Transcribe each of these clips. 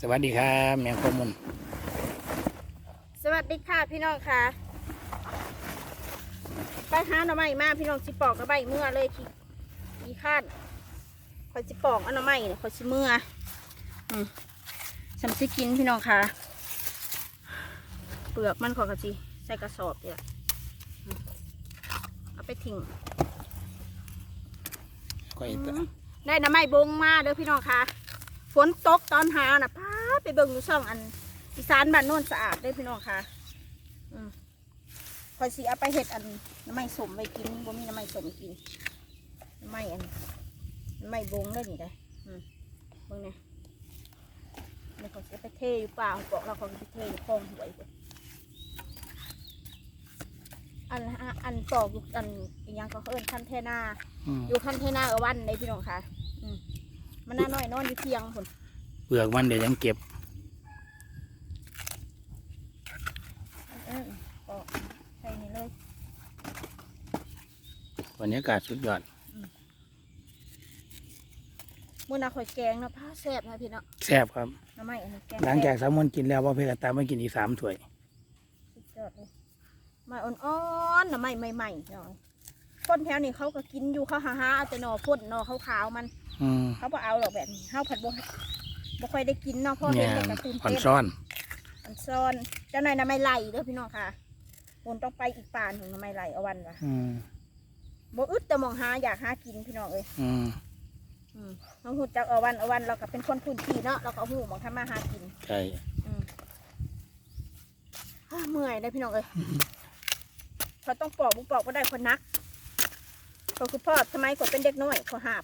สวัสดีครับแมงข้อมุนสวัสดีค่ะพี่น้องค่ะ ไปหาหน่อไม้มาพี่น้องสิปอกหน่อไม้เมื่อเลยขี้ขี้ข้านคอยสิปอกเอาหน่อไม้เนี่ยคอยสิเมื่ออืมสำสิกินพี่น้องค่ะ เปลือกมันขอยกะสิใส่กระสอบนี่แหละอืมเอาไปทิ้งก้อยอืมได้หน่อไม้บงมาเด้อพี่น้องค่ะ ฝนตกตอนหาน่ะพาไปเบิ่งอยู่ช่องอันอีสานบ้านโน่นสะอาดเด้อพี่น้องค่ะอืมคอยสิเอาไปเห็ดอันน้ำไม้สมไปกินบ่มีน้ำไม้สมกินน้ำไม้อันน้ำไม้บงเลยนี่ได้ออืมเบิ่งเนี่ยนี่เขาจะไปเทอยู่เปล่าบอกเราเขาจะไปเทอยู่คลองหวยเด้ออันอันอันปอกอยู่อันอีหยังก็เขาเอิ้นคันเทนาอืมอยู่คันเทนาเออวันเลยพี่น้องค่ะ อืม มันน่าน้อยนอนอยู่เที่ยงคนเปลือกมันเดี๋ยวยังเก็บเออปอกใส่นี่เลยบรรยากาศสุดยอดมื่อนาข่อยแกงเนาะผ้าแซ่บนะพี่เนาะแซ่บครับน้ำไม้อันนี้แกงหลังจากแซ่บสามวันกินแล้วว่าเพื่อนตามมากินอีกสามถ้วยสุดยอดเลยไม้อ่อนๆน้ำไม้ใหม่ๆเนาะ คนแถวนี้เขาก็กินอยู่เขาหาหาเอาแต่หนอพ่นหนอขาวๆมัน อืมเขาบ่เอาหรอกแบบนี้เขาผัดบ่บ่ค่อยได้กินเนาะพ่อเนี่เห็ยนเด็กกระตุ้นอ่อนเต้นซ่อน อันซ่อนเจ้านายน้ำไม้ไหลเด้อพี่น้องค่ะคนต้องไปอีกป่านถึงน้ำไม้ไหลเอาวันวะอืมบ่อึดแต่มองหาอยากหากินพี่น้องเอ้ยอืมอืมน้องหูจักเอาวันเอาวันเราก็เป็นคนพื้นที่เนาะเราก็เอาหูมองทำมาหากินใช่อืมอ้าเมื่อยได้พี่น้องเอ้ยเขาต้องปอกบุปอกก็ได้คนนัก ก็คือพ่อทำไมก็เป็นเด็กน้อยขอหาบ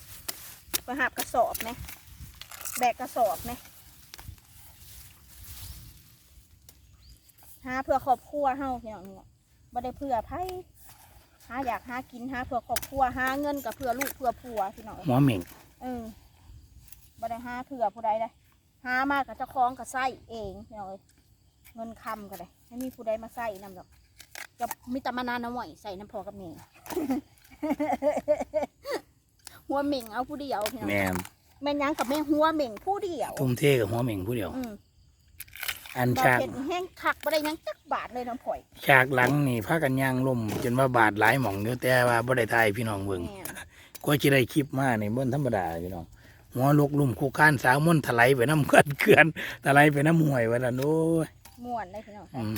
ขอหาบกระสอบไหมแบกกระสอบไหมหาเพื่อครอบครัวเฮาพี่น้องเนี่ยบ่ได้เพื่อไผหาอยากหากินหาเพื่อครอบครัวหาเงินกับเพื่อลูกเพื่อผัวพี่น้องเอ้ยหัวเหม่งเออบ่ได้หาเผื่อผู้ใดได้หามากับเจ้าของกับไส้เองพี่น้องเอ้ยเงินคำก็ได้ไม่มีผู้ใดมาใส่นำหรอกกับมิตรมานานน้ำหวยใส่น้ำพอกับเมย์ หัวเหม่งเอาผู้เดียวพี่น้องแมนแม่นยังกับแม่หัวเหม่งผู้เดียวทุ่มเทกับหัวเหม่งผู้เดียว อืมอันบาฉากเผ็ดนี่แห้งคักบ่ได้หยังจักบาทเลยน้ำผอย ฉากหลังนี่พากันย่างล่มจนว่าบาดหลายหม่องอยู่แต่ว่าบ่ได้ทายพี่น้องเบิ่ง แม่นก็จะได้คลิปมาในบนธรรมดาพี่น้องหัวลกลุ่มคู่ค้านสาวมนถลายไปน้ำเกลือนเกลือนถลายไปน้ำห่วยวันนั้นโอ้ยม่วนเลยพี่น้อง อืม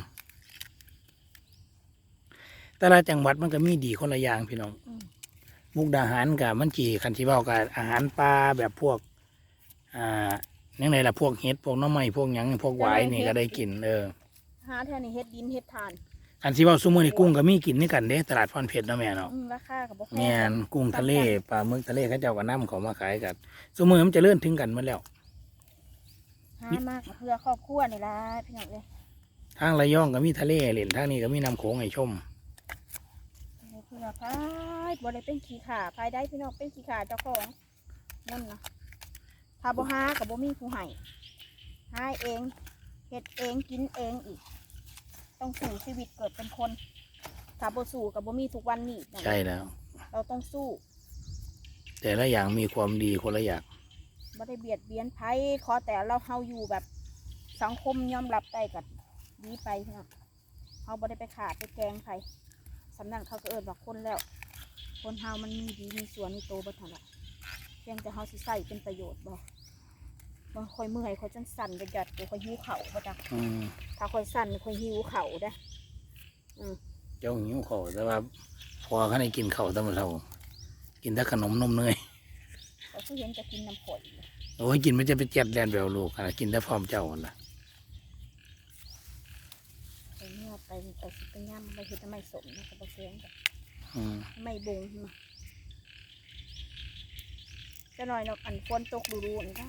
แต่ละจังหวัดมันก็มีดีคนละอย่างพี่น้องอืมมุกดาหารกับมันจีคันชิเบากับอาหารปลาแบบพวก อ่ายังไงล่ะพวกเห็ดพวกหน้ำไม้พวกหยังพวกหวายนี่ก็ได้กินเออหาแถวนี้เฮ็ดดินเฮ็ดทานคันชิเบาซุมื้อนี่กุ้งก็มีกินนี่กันเด้ตลาดพรเพชรเนาะแม่เนาะอืมราคากับบ่แพงแม่นกุ้งทะเลปลาหมึกทะเลเขาเจ้าก็นํเขามาขายกันซุมื้อมันจะเลื่อนถึงกันหมดแล้ว หามากเพื่อครอบครัวนี่ล่ะพี่น้องเอ้ยทางระยองก็มีทะเลเล่นทางนี้ก็มีน้ำโขงให้ชมเพื่อพายบ่ได้เป็นขี้ขาพายได้พี่น้องเป็นขี้ขาเจ้าของนั่นนะถ้าบ่หากับบ่มีผู้ให้หาเองเฮ็ดเองกินเองอีก ต้องสู้ชีวิตเกิดเป็นคนถ้าบ่สู้กับบ่มีทุกวันนี้นั่นใช่แล้ว เราต้องสู้ แต่ละอย่างมีความดีคนละอย่างบ่ได้เบียดเบียนไผขอแต่เราเฮาอยู่แบบสังคมยอมรับได้กับดีไปพี่น้องเฮาบ่ได้ไปขาดไปแกล้งไผ สำนักเขาก็เอิ้นว่าคนแล้ว คนเฮามันมีดีมีส่วนมีโตบ่ทันละเพียงแต่เฮาสิใส่เป็นประโยชน์บ่บ่ค่อยเมื่อยค่อยจังสั่นไปหยัดกูค่อยหิวเข่าวบ่จ้ะอืมถ้าค่อยสั่นค่อยหิวเข่าวเด้อเจ้าหิวเขาวแต่ว่าพอเขาได้กินเขาวแตั้งเรา กินแต่ขนมนมเนยเขาคือเห็นจะกินน้ำผลโอ้ยกินมันจะไปเจ็ดแดนแววลูกขนาดกินแต่พร้อมเจ้าหั่นล่ะไป เมื่อไปไปสิไปย่ำไปเฮ็ดทำไมสมนะก็บ่เสียงจ้ะอืม ไม่บงมา จะหน่อยเนาะอันฝนตกดูๆนี่นะ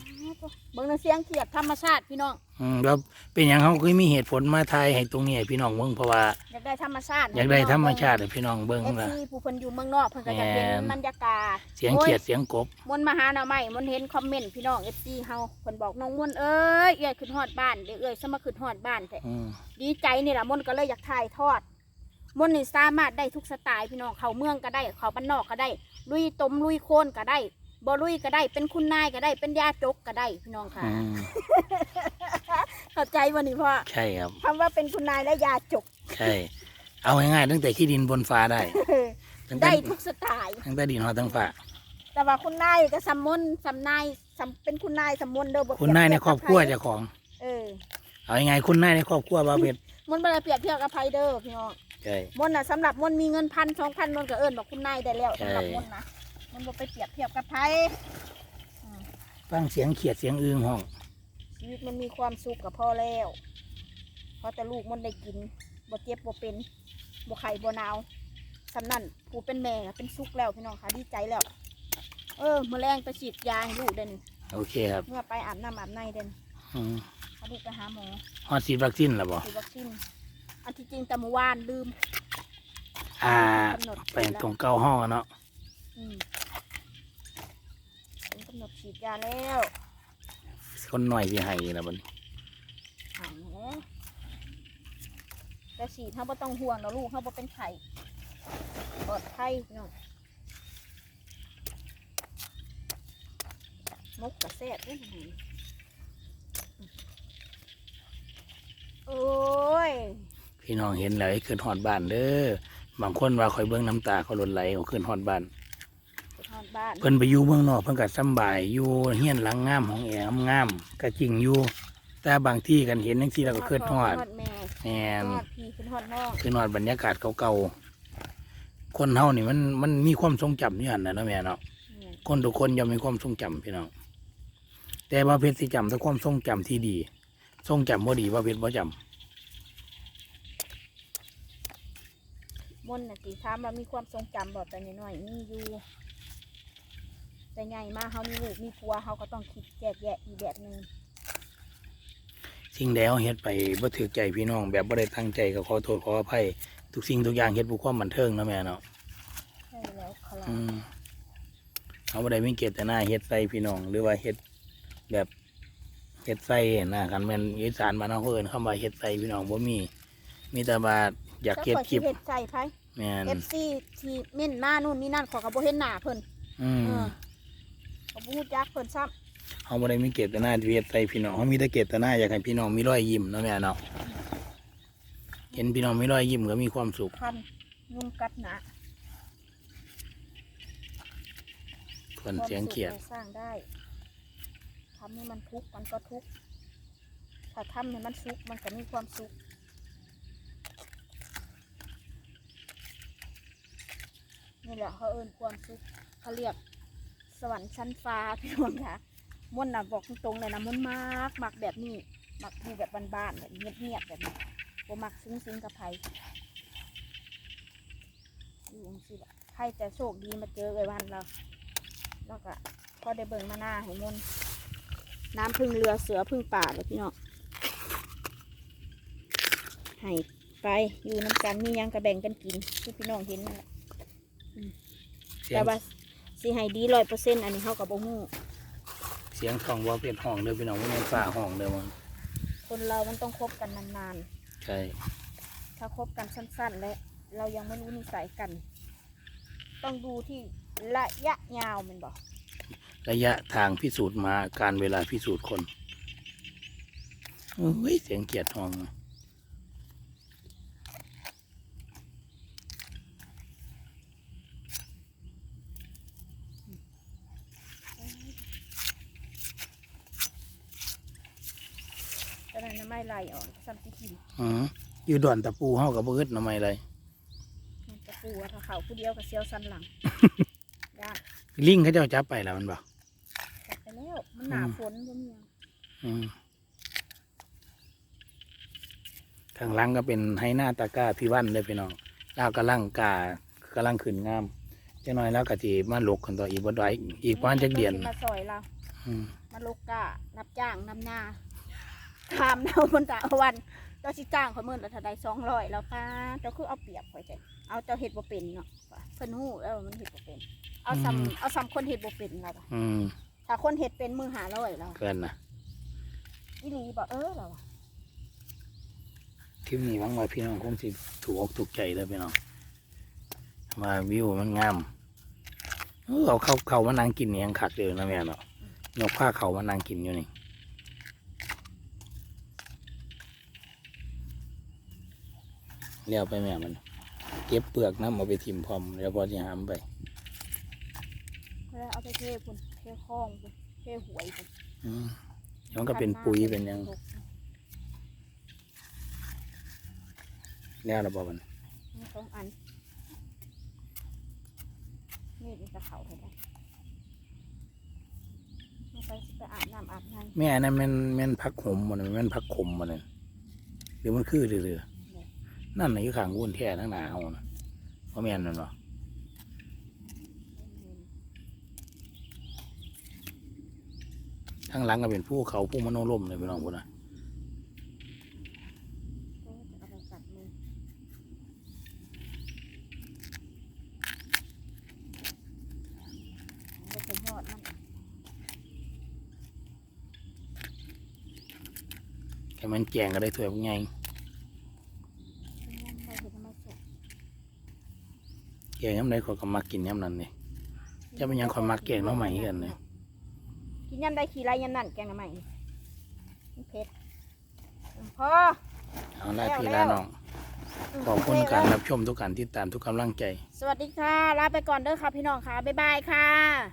เบิ่งในะเสียงเขียดธรรมชาติพี่น้องอืมแล้วเป็นอย่างเขาคือมีเหตุผลมาทายให้ตรงนี้ให้พี่น้องเบิ่งเพราะว่าอยากได้ธรรมชาติอยากได้ธรรมชาติให้พี่น้องเบิ่งเอฟล่ะ ซีผู้เพิ่นอยู่เมืองนอกเพิ่นก็จะเห็นแม่น บรรยากาศเสียงเขียดเสียงกบ มนต์มาหาหน่อไม้มนต์เห็นคอมเมนต์พี่น้องเอฟซีเฮาเพิ่นบอกน้องมนต์เอ้ยเอ้ยขึ้นฮอดบ้านเด้อเอ้ยสมาขึ้นฮอดบ้านแท้อืมดีใจนี่ล่ะมนต์ก็เลยอยากถ่ายทอด มนต์นี่สามารถได้ทุกสไตล์พี่น้องเขาเมืองก็ได้เขาบ้านนอกก็ได้ ลุยตมลุยโคนก็ได้ บ่ลุยก็ได้ เป็นคุณนายก็ได้ เป็นยาจกก็ได้พี่น้องค่ะ อืมเข้าใจวันนี้พ่อใช่ครับ คำว่าเป็นคุณนายและยาจก ใช่ เอาง่ายๆตั้งแต่ขี้ดินบนฟ้าได้ตั้งแต่ได้ทุกสไตล์ ตั้งแต่ดินหอดตั้งฟ้า แต่ว่าคุณนายก็สำมนสำนายสำเป็นคุณนายสำมนเด้อบ่คุณนายในครอบครัวเปรียเจ้าของ เออเอาง่ายๆคุณนายในครอบครัวบาเพชรมนต์บ่ได้เปรียบเทียบกับไผเด้อพี่น้อง ใช่ มนต์น่ะสำหรับมนต์มีเงินพันสองพันมนต์ก็เอิ้นบอกคุณนายได้แล้วใช่ สำหรับมนต์นะ มนต์บ่ไปเปรียบเทียบกับไผฟังเสียงเขียดเสียงอึงห้อง ชีวิตมันมีความสุขกับพ่อแล้วเพราะแต่ลูกมนต์ได้กินบ่เจ็บบ่เป็นบ่ไข้บ่หนาวสำนั่นผู้เป็นแม่ก็เป็นสุขแล้วพี่น้องค่ะดีใจแล้ว เออมื้อแรงไปฉีดยาให้ลูกเด่นโอเคครับเมื่อไปอาบน้ำอาบในเด่นอืมพาลูกไปหาหมอฮอดฉีดวัคซีนแล้วบ่ฉีดวัคซีนอันที่จริงแต่เมื่อวานลืมอ่า กำหนดไปตรงเก้าห้องอะเนาะอืมเป็ นกำหนดฉีดยาแล้วคนหน่อยสิให้แล้วบัดนี้หายแล้วแต่ฉีดเขาบ่ต้องห่วงเราลูกเขาบ่เป็นไข่ปลอดภัยเนาะมกกระแซดเนี่ยโอ้ยพี่น้องเห็นแล้วให้ขึ้นฮอดบ้านเด้อบางคนว่าคอยเบิ่งน้ำตาเขาหล่นไหลเขาขึ้นฮอดบ้านไปทอด บ้านเพิ่นไปอยู่เมืองนอกเพิ่นก็สำบายอยู่เฮียนหลังงามของแอร์งามก็จริงอยู่แต่บางที่กันเห็นจังซี่แล้วก็ขึ้นฮอดทอดแม่แม่นทอดพี่ขึ้นทอดน้องขึ้นฮอดบรรยากาศเก่าๆคนเฮานี่มันมันมีความทรงจำอยู่หั่นน่ะเนาะแม่เนาะเนี่ยคนทุกคนย่อมมีความทรงจำพี่น้องแต่ว่าเพชรสิจำแต่ความทรงจำที่ดี ทรงจำบ่ดีว่าเพชรบ่จำมนต์น่ะสิถามว่ามีความทรงจำบ่แต่น้อยๆมีอยู่ แต่ใหญ่มาเขามีลูกมีผัวเขาก็ต้องคิดแยกแยะอีกแบบหนึ่งสิ่งใดเฮาเฮ็ดไปบ่ถูกใจพี่น้อง แบบบ่ได้ตั้งใจก็ขอโทษขออภัย ทุกสิ่งทุกอย่างเฮ็ดเพื่อความบันเทิงเนาะแม่เนาะใช่แล้วครัอืบมเขาบ่ได้มีเจตนาเฮ็ดใส่พี่น้อง หรือว่าเฮ็ดแบบเฮ็ดใส่นะคันแม่นอีสานบ้านเฮาเอิ้นคำว่าเฮ็ดใส่พี่น้องบ่มี มีแต่ว่าอยากเฮ็ดคลิปเฮ็ดใจไพ่แม่นเอฟซีที่เม่นมานู่นนี่นั่นขอกับโบเห็นหน้าเพิ่นอืม เออ เขาบูจักเพิ่นซ้เฮาบ่ได้มีเจตนาที่เฮ็ดใส่พี่น้องเฮามีแต่เจตนาอยากให้พี่น้องมีรอยยิ้มเนาะแม่เนาะเห็นพี่น้องมีรอยยิ้มก็มีความสุขำพันยุงกัดหนาส่วนเสียงเขียดความสุขราสร้างได้ทำให้มันทุกข์มันก็ทุกข์ถ้าทำให้มันสุขมันก็มีความสุขนี่แหละเขาเอินความสุขเขาเรียกส วรรค์ชั้นฟ้าพี่น้องค่ะม่วนน่ะบอกตรงๆเลยนะม่วนมากมักแบบนี้มักอยู่แบบบ้านๆแบบเงียบๆแบบนี้บ่มักซึ้งๆกับไผอยู่จังซี่แหละใครจะโชคดีมาเจอไอ้วันเราแล้วก็พอได้เบิ่งมาหน้าให้มนต์น้ำพึ่งเรือเสือพึ่งป่าเลยพี่น้องให้ไปอยู่น้ำกันมีหยังกระแบ่งกันกินที่พี่น้องเห็นนั่นแหละเสียแต่งว่า สิให้ดีร้อยเปอร์เซ็นต์อันนี้เขากับบ่ฮู้เสียงท้องว่าเป็นห้องเด้อพี่น้องบ่แม่นฟ้าห้องเด้อมันคนเรามันต้องคบกันนานใช่ๆ ถ้าคบกันสั้นๆ และ เรายังไม่รู้นิสัยกัน ต้องดูที่ระยะยาวแมันบอกระยะทางพิสูจน์มาการเวลาพิสูจน์คนโอ้ยเสียงเกียดห้องตอน ไม่ไหลออกซ้ำที่กินอืออยู่ดอนตะปูเฮากับบ่อึดหน่อไม้เลยมันจะปูว่าถ้าเขาผู้เดียวกับเซียวสันหลังยากลิงเขาเจ้าจับไปแล้วมันบ่กลับไปแล้วมันหนาอืมฝนบ่มีหยังอืมข้างหลังก็เป็นไฮหน้าตะกร้าพี่วันเลยพี่น้องแล้วกำลังกากำลังขึ้นงามจังน้อยแล้วก็สิมาลกกันต่ออีกบ่ได้อีกประมาณจักเดือน พิ่สิมาซอยเราอืม มาลูกกะนับจ้างนำหน้า ถามเราบนตะวันเจ้าชิจ้างเขาเมื่อละเท่าใดสองร้อยแล้วค่ะเจ้าคือเอาเปรียบข่อยใจเอาเจ้าเห็ดบ่เป็นเนาะเพิ่นฮู้แล้วว่ามันเห็ดบ่เป็น เอาซ้ำเอาซ้ำคนเห็ดบ่เป็นเราอะอืมถ้าคนเห็ดเป็นมือหาร้อยเราเกินนะอีหลีบอกเออเราอะคลิปนี้หวังว่าพี่น้องคงสิถูกอกถูกใจเลยพี่น้องมาวิวมันงามเออเอาเข้าเขามานั่งกินนี่ยังคักเดียวนะแม่เนาะยกผ้าเขามานั่งกินอยู่นี่ เลี้ยวไปแม่มัน เก็บเปลือกน้ำเอาไปทิมพร้อมแล้วพอจะหามไปแล้วเอาไปเทพุ่นเทคลองพุ่นเทหวยพุ่นอืมมันก็เป็นปุ๋ยเป็นหยังแล้วระบมันมีสองอันนี่มันจะเขาเท่าไหร่มันไปสิไปอาบน้ำอาบน้ำ แม่อันนั้นแม่นแม่นพักขมมันแม่นพักขมมันหรือมันคือเรือๆ นั่นน่ะอยู่ข้างวุ่นแท้ทั้งหนาเฮานะเพราะแม่นนั่นเนาะทั้งหลังก็เป็นภูเขาภูมโนลมเลยพี่น้องพุ่นนะก็จะเอาไปกัดมือมันจะยอดมันแค่มันแกงก็ได้ถ้วยพวกไง มันไปเห็นมาสุก แก งย้ำใดขอยก็มักกินย้ำนั้นนี่จะเป็นหยังขอยมักแกงหน้อใหม่กันเลยกินยำได้ขี่ไรยำนั่นแกงหน่อไม้มันเผ็ดอืมพอ เอาหน้าที่แล้วละน้องขอบคุณการรับชมทุกการติดตามทุกกำลังใจ สวัสดีค่ะ ลาไปก่อนเด้อค่ะพี่น้องค่ะ บ๊ายบายค่ะ